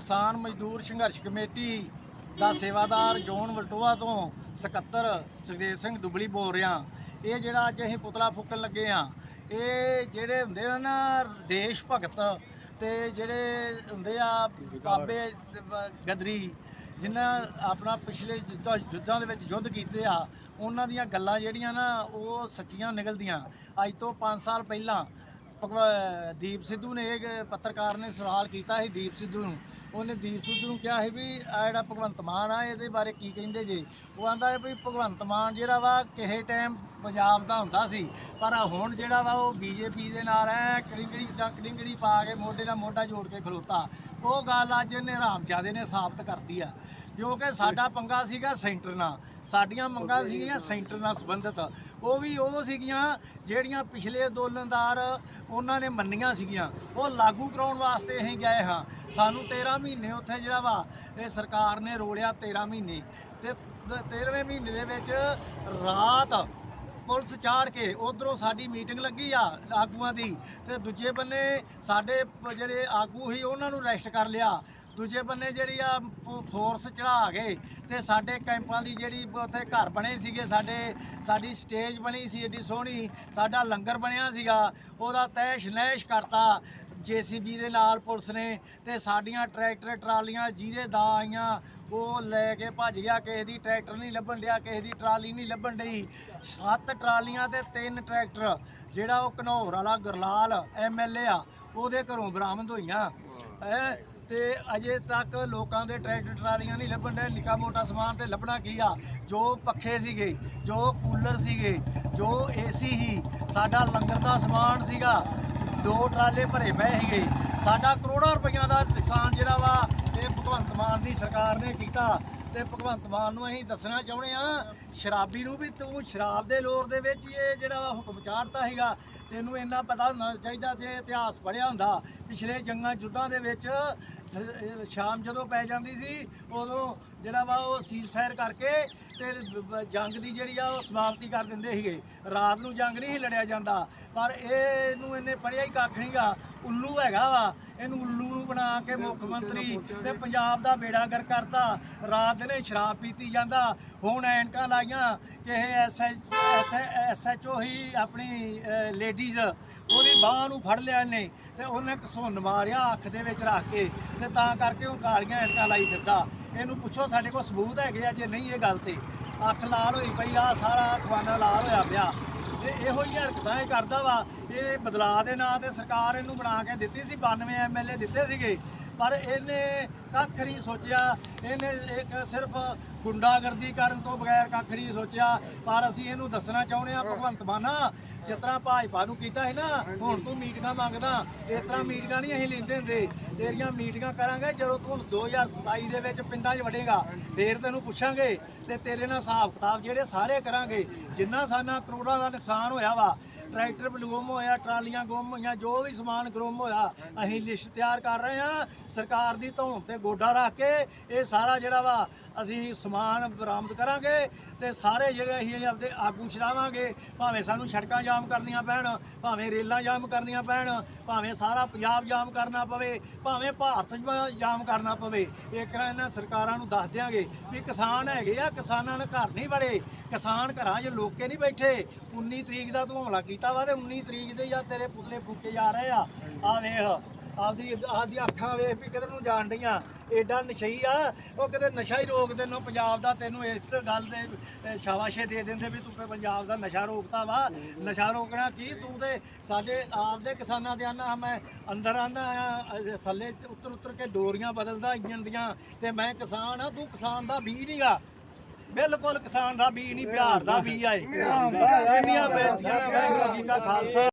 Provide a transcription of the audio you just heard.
ਕਿਸਾਨ ਮਜ਼ਦੂਰ ਸੰਘਰਸ਼ ਕਮੇਟੀ ਦਾ ਸੇਵਾਦਾਰ ਜੋਨ ਵਲਟੋਆ ਤੋਂ ਸਕੱਤਰ ਸੁਖਦੇਵ ਸਿੰਘ ਦੁਬਲੀ ਬੋਲ ਰਿਹਾ। ਇਹ ਜਿਹੜਾ ਅੱਜ ਅਸੀਂ ਪੁਤਲਾ ਫੂਕਣ ਲੱਗੇ ਆ ਇਹ ਜਿਹੜੇ ਹੁੰਦੇ ਆ ਨਾ ਦੇਸ਼ ਭਗਤ ਤੇ ਜਿਹੜੇ ਹੁੰਦੇ ਆ ਬਾਬੇ ਗਦਰੀ, ਜਿਨ੍ਹਾਂ ਆਪਣਾ ਪਿਛਲੇ ਜਿੱਦਾਂ ਯੁੱਧਾਂ ਦੇ ਵਿੱਚ ਯੁੱਧ ਕੀਤੇ ਆ, ਉਹਨਾਂ ਦੀਆਂ ਗੱਲਾਂ ਜਿਹੜੀਆਂ ਨਾ ਉਹ ਸੱਚੀਆਂ ਨਿਕਲਦੀਆਂ। ਅੱਜ ਤੋਂ 5 ਸਾਲ ਪਹਿਲਾਂ ਭਗਵ- ਦੀਪ ਸਿੱਧੂ ਨੇ ਇਹ ਪੱਤਰਕਾਰ ਨੇ ਸਵਾਲ ਕੀਤਾ ਸੀ ਦੀਪ ਸਿੱਧੂ ਨੂੰ। ਉਹਨੇ ਦੀਪ ਸਿੱਧੂ ਨੂੰ ਕਿਹਾ ਸੀ ਵੀ ਆ ਜਿਹੜਾ ਭਗਵੰਤ ਮਾਨ ਆ, ਇਹਦੇ ਬਾਰੇ ਕੀ ਕਹਿੰਦੇ ਜੇ? ਉਹ ਆਂਦਾ ਹੈ ਵੀ ਭਗਵੰਤ ਮਾਨ ਜਿਹੜਾ ਵਾ ਕਿਸੇ ਟਾਈਮ ਪੰਜਾਬ ਦਾ ਹੁੰਦਾ ਸੀ, ਪਰ ਹੁਣ ਜਿਹੜਾ ਵਾ ਉਹ ਬੀਜੇਪੀ ਦੇ ਨਾਲ ਹੈ ਕੜਿੰਗੜੀ ਕੜਿੰਗੜੀ ਪਾ ਕੇ ਮੋਢੇ ਨਾਲ ਮੋਢਾ ਜੋੜ ਕੇ ਖਲੋਤਾ। ਉਹ ਗੱਲ ਅੱਜ ਇਹਨੇ ਹਰਾਮਜ਼ਾਦੇ ਨੇ ਸਾਬਤ ਕਰਤੀ ਆ। ਕਿਉਂਕਿ ਸਾਡਾ ਪੰਗਾ ਸੀਗਾ ਸੈਂਟਰ ਨਾਲ। ਸਾਡੀਆਂ ਮੰਗਾਂ ਸੀਗੀਆਂ ਸੈਂਟਰ ਨਾਲ ਸੰਬੰਧਿਤ। ਉਹ ਵੀ ਉਹ ਸੀਗੀਆਂ ਜਿਹੜੀਆਂ ਪਿਛਲੇ ਅੰਦੋਲਨਦਾਰ ਉਹਨਾਂ ਨੇ ਮੰਨੀਆਂ ਸੀਗੀਆਂ। ਉਹ ਲਾਗੂ ਕਰਾਉਣ ਵਾਸਤੇ ਅਸੀਂ ਗਏ ਹਾਂ। ਸਾਨੂੰ 13 ਮਹੀਨੇ ਉੱਥੇ ਜਿਹੜਾ ਵਾ, ਇਹ ਸਰਕਾਰ ਨੇ ਰੋਲਿਆ 13 ਮਹੀਨੇ। ਤੇ 13ਵੇਂ ਮਹੀਨੇ ਦੇ ਵਿੱਚ ਰਾਤ ਪੁਲਿਸ ਚਾੜ ਕੇ ਉਧਰੋਂ ਸਾਡੀ ਮੀਟਿੰਗ ਲੱਗੀ ਆ ਆਗੂਆਂ ਦੀ। ਤੇ ਦੂਜੇ ਬੰਨੇ ਸਾਡੇ ਜਿਹੜੇ ਆਗੂ ਸੀ, ਉਹਨਾਂ ਨੂੰ ਅਰੈਸਟ ਕਰ ਲਿਆ। ਦੂਜੇ ਬੰਨੇ ਜਿਹੜੀ ਆ ਫੋਰਸ ਚੜਾ ਗਏ ਤੇ ਸਾਡੇ ਕੈਂਪਾਂ ਦੀ ਜਿਹੜੀ ਉੱਥੇ ਘਰ ਬਣੇ ਸੀਗੇ, ਸਾਡੇ, ਸਾਡੀ ਸਟੇਜ ਬਣੀ ਸੀ ਏਡੀ ਸੋਹਣੀ, ਸਾਡਾ ਲੰਗਰ ਬਣਿਆ ਸੀਗਾ, ਉਹਦਾ ਤੈਸ਼ ਨੈਸ਼ ਕਰਤਾ। ਜੀਸੀਬੀ ਦੇ ਨਾਲ ਪੁਲਿਸ ਨੇ ਤੇ ਸਾਡੀਆਂ ਟਰੈਕਟਰ, ਟਰਾਲੀਆਂ ਜਿਹਦੇ ਦਾ ਆਈਆਂ, ਉਹ ਲੈ ਕੇ ਭੱਜ ਗਿਆ, ਕਿਸੇ ਦੀ ਟਰੈਕਟਰ ਨਹੀਂ ਲੱਭਣ ਡਿਆ, ਕਿਸੇ ਦੀ ਟਰਾਲੀ ਨਹੀਂ ਲੱਭਣ ਡਈ। ਸੱਤ ਟਰਾਲੀਆਂ ਤੇ ਤਿੰਨ ਟਰੈਕਟਰ, ਜਿਹੜਾ ਉਹ ਘਨੌਰ ਵਾਲਾ ਗੁਰਲਾਲ ਐਮਐਲਏ ਆ, ਉਹਦੇ ਘਰੋਂ ਬਰਾਮਦ ਹੋਈਆਂ। ਹੈ? ਤੇ ਅਜੇ ਤੱਕ ਲੋਕਾਂ ਦੇ ਟਰੈਕਟਰ ਟਰਾਲੀਆਂ ਨਹੀਂ ਲੱਭਣ ਦੇ ਨਿੱਕਾ ਮੋਟਾ ਸਮਾਨ ਤੇ ਲੱਭਣਾ ਕੀ ਆ? ਜੋ ਪੱਖੇ ਸੀਗੇ, ਜੋ ਕੂਲਰ ਸੀਗੇ, ਜੋ ਏਸੀ ਸੀ, ਸਾਡਾ ਲੰਗਰ ਦਾ ਸਮਾਨ ਸੀਗਾ। ਦੋ ਟਰਾਲੇ ਭਰੇ ਪਏ ਸੀਗੇ। ਸਾਡਾ ਕਰੋੜਾਂ ਰੁਪਈਆ ਦਾ ਨੁਕਸਾਨ ਜਿਹੜਾ ਵਾ, ਇਹ ਭਗਵੰਤ ਮਾਨ ਦੀ ਸਰਕਾਰ ਨੇ ਕੀਤਾ। ਤੇ ਭਗਵੰਤ ਮਾਨ ਨੂੰ ਅਸੀਂ ਦੱਸਣਾ ਚਾਹੁੰਦੇ ਆ ਸ਼ਰਾਬੀ ਨੂੰ ਵੀ ਤੂੰ ਸ਼ਰਾਬ ਦੇ ਲੋਰ ਦੇ ਵਿੱਚ ਹੀ ਇਹ ਜਿਹੜਾ ਵਾ ਹੁਕਮ ਚਾੜਤਾ ਸੀਗਾ। ਤੈਨੂੰ ਇੰਨਾ ਪਤਾ ਹੋਣਾ ਚਾਹੀਦਾ ਜੇ ਇਤਿਹਾਸ ਪੜ੍ਹਿਆ ਹੁੰਦਾ। ਪਿਛਲੇ ਜੰਗਾਂ ਯੁੱਧਾਂ ਦੇ ਵਿੱਚ ਸ- ਸ਼ਾਮ ਜਦੋਂ ਪੈ ਜਾਂਦੀ ਸੀ ਉਦੋਂ ਜਿਹੜਾ ਵਾ ਉਹ ਸੀਜ਼ਫਾਇਰ ਕਰਕੇ ਤੇ ਬ- ਬ- ਜੰਗ ਦੀ ਜਿਹੜੀ ਆ ਉਹ ਸਮਾਪਤੀ ਕਰ ਦਿੰਦੇ ਸੀਗੇ। ਰਾਤ ਨੂੰ ਜੰਗ ਨਹੀਂ ਸੀ ਲੜਿਆ ਜਾਂਦਾ ਪਰ ਇਹਨੂੰ ਇਹਨੇ ਪੜ੍ਹਿਆ ਹੀ ਕੱਖ ਨਹੀਂਗਾ ਉੱਲੂ ਹੈਗਾ ਵਾ ਇਹਨੂੰ ਉੱਲੂ ਨੂੰ ਬਣਾ ਕੇ ਮੁੱਖ ਮੰਤਰੀ ਤੇ ਪੰਜਾਬ ਦਾ ਬੇੜਾ ਗਰ ਕਰਤਾ। ਰਾਤ ਦਿਨੇ ਸ਼ਰਾਬ ਪੀਤੀ ਜਾਂਦਾ। ਹੁਣ ਐਨਕਾਂ ਲਾਈਆਂ ਕਿ ਇਹ ਐਸਐਚਓ ਹੀ ਆਪਣੀ ਲੇਡੀਜ਼ ਉਹਦੀ ਬਾਹ ਨੂੰ ਫੜ ਲਿਆ ਇਹਨੇ ਤੇ ਉਹਨੇ ਘਸੁੰਨ ਮਾਰਿਆ ਅੱਖ ਦੇ ਵਿੱਚ ਰੱਖ ਕੇ ਤੇ ਤਾਂ ਕਰਕੇ ਉਹ ਕਾਲੀਆਂ ਐਨਕਾਂ ਲਾਈ ਫਿਰਦਾ। ਇਹਨੂੰ ਪੁੱਛੋ ਸਾਡੇ ਕੋਲ ਸਬੂਤ ਹੈਗੇ ਆ ਜੇ ਨਹੀਂ ਇਹ ਗੱਲ ਤੇ। ਅੱਖ ਲਾਲ ਹੋਈ ਪਈ ਆ, ਸਾਰਾ ਖਵਾਨਾ ਲਾਲ ਹੋਇਆ ਪਿਆ। ਤੇ ਇਹੋ ਹੀ ਹਰਕਤਾਂ ਇਹ ਕਰਦਾ ਵਾ। ਇਹ ਬਦਲਾਅ ਦੇ ਨਾਂ ਤੇ ਸਰਕਾਰ ਇਹਨੂੰ ਬਣਾ ਕੇ ਦਿੱਤੀ ਸੀ 92 ਐਮਐਲਏ ਦਿੱਤੇ ਸੀਗੇ। ਪਰ ਇਹਨੇ ਕੱਖ ਨਹੀਂ ਸੋਚਿਆ। ਇਹਨੇ ਇੱਕ ਸਿਰਫ ਗੁੰਡਾਗਰਦੀ ਕਰਨ ਤੋਂ ਬਗੈਰ ਕੱਖ ਨਹੀਂ ਸੋਚਿਆ। ਪਰ ਅਸੀਂ ਇਹਨੂੰ ਦੱਸਣਾ ਚਾਹੁੰਦੇ ਆ ਭਗਵੰਤ ਮਾਨਾ ਤਰ੍ਹਾਂ ਭਾਜਪਾ ਨੂੰ ਕੀਤਾ ਹੈ ਨਾ ਹੁਣ ਤੂੰ ਮੀਟਿੰਗਾਂ ਮੰਗਦਾ ਇਸ ਤਰ੍ਹਾਂ ਮੀਟਿੰਗਾਂ ਨਹੀਂ ਅਸੀਂ ਲੈਂਦੇ ਹੁੰਦੇ। ਤੇਰੀਆਂ ਮੀਟਿੰਗਾਂ ਕਰਾਂਗੇ ਜਦੋਂ ਤੂੰ 2027 ਦੇ ਵਿੱਚ ਪਿੰਡਾਂ 'ਚ ਵੜੇਗਾ ਫੇਰ ਤੈਨੂੰ ਪੁੱਛਾਂਗੇ ਤੇ ਤੇਰੇ ਨਾਲ ਹਿਸਾਬ ਕਿਤਾਬ ਜਿਹੜੇ ਸਾਰੇ ਕਰਾਂਗੇ। ਜਿੰਨਾ ਸਾਨਾ ਕਰੋੜਾਂ ਦਾ ਨੁਕਸਾਨ ਹੋਇਆ ਵਾ ਟਰੈਕਟਰ ਗੁੰਮ ਹੋਇਆ ਟਰਾਲੀਆਂ ਗੁੰਮ ਹੋਈਆਂ ਜੋ ਵੀ ਸਮਾਨ ਗੁੰਮ ਹੋਇਆ ਅਸੀਂ ਲਿਸਟ ਤਿਆਰ ਕਰ ਰਹੇ ਹਾਂ। ਸਰਕਾਰ ਦੀ ਧੌਣ ਤੇ ਗੋਡਾ ਰੱਖ ਕੇ ਇਹ ਸਾਰਾ ਜਿਹੜਾ ਵਾ ਅਸੀਂ ਸਮਾਨ ਬਰਾਮਦ ਕਰਾਂਗੇ ਤੇ ਸਾਰੇ ਜਿਹੜੇ ਅਸੀਂ ਆਪਦੇ ਆਗੂ ਛਡਾਵਾਂਗੇ, ਭਾਵੇਂ ਸਾਨੂੰ ਸੜਕਾਂ ਜਾਮ ਕਰਨੀਆਂ ਪੈਣ, ਭਾਵੇਂ ਰੇਲਾਂ ਜਾਮ ਕਰਨੀਆਂ ਪੈਣ, ਭਾਵੇਂ ਸਾਰਾ ਪੰਜਾਬ ਜਾਮ ਕਰਨਾ ਪਵੇ, ਭਾਵੇਂ ਭਾਰਤ ਜਾਮ ਕਰਨਾ ਪਵੇ ਇੱਕ ਨਾ ਇਹਨਾਂ ਸਰਕਾਰਾਂ ਨੂੰ ਦੱਸ ਦਿਆਂਗੇ ਵੀ ਕਿਸਾਨ ਹੈਗੇ ਆ, ਕਿਸਾਨਾਂ ਨੇ ਘਰ ਨਹੀਂ ਵੜੇ, ਕਿਸਾਨ ਘਰਾਂ 'ਚ ਲੋਕੇ ਨਹੀਂ ਬੈਠੇ 19 ਤਰੀਕ ਦਾ ਤੂੰ ਹਮਲਾ ਕੀਤਾ ਵਾ ਤੇ 19 ਤਰੀਕ ਦੇ ਜਾਂ ਤੇਰੇ ਪੁਤਲੇ ਫੂਕੇ ਜਾ ਰਹੇ ਆ। ਆ ਵੇਖ। ਆਪਦੀ ਆਪਦੀ ਅੱਖਾਂ ਵੇਖ ਵੀ ਕਿਧਰ ਨੂੰ ਜਾਣ ਡੀਆਂ ਏਡਾ ਨਸ਼ਈ ਆ। ਉਹ ਕਿਤੇ ਨਸ਼ਾ ਹੀ ਰੋਕ ਦੇਣੋਂ ਪੰਜਾਬ ਦਾ ਤੈਨੂੰ ਇਸ ਗੱਲ ਦੇ ਸ਼ਾਬਾਸ਼ੇ ਦੇ ਦਿੰਦੇ ਵੀ ਤੂੰ ਪੰਜਾਬ ਦਾ ਨਸ਼ਾ ਰੋਕਤਾ ਵਾ। ਨਸ਼ਾ ਰੋਕਣਾ ਕੀ? ਤੂੰ ਤੇ ਸਾਡੇ ਆਪਦੇ ਕਿਸਾਨਾਂ ਦੇ ਆਨਾ ਮੈਂ ਅੰਦਰ ਆਂਦਾ ਆ ਥੱਲੇ ਉੱਤਰ ਉੱਤਰ ਕੇ ਡੋਰੀਆਂ ਬਦਲਦਾ ਇੰਜਨ ਦੀਆਂ। ਤੇ ਮੈਂ ਕਿਸਾਨ ਆ ਤੂੰ ਕਿਸਾਨ ਦਾ ਬੀਜ ਨਹੀਂਗਾ ਬਿਲਕੁਲ ਕਿਸਾਨ ਦਾ ਬੀਜ ਨਹੀਂ ਬਿਹਾਰ ਦਾ ਬੀਜ ਆਏ ਇੰਨੀਆਂ ਬੇਨਤੀਆਂ ਵਾਹਿਗੁਰੂ ਜੀ ਕਾ ਖਾਲਸਾ।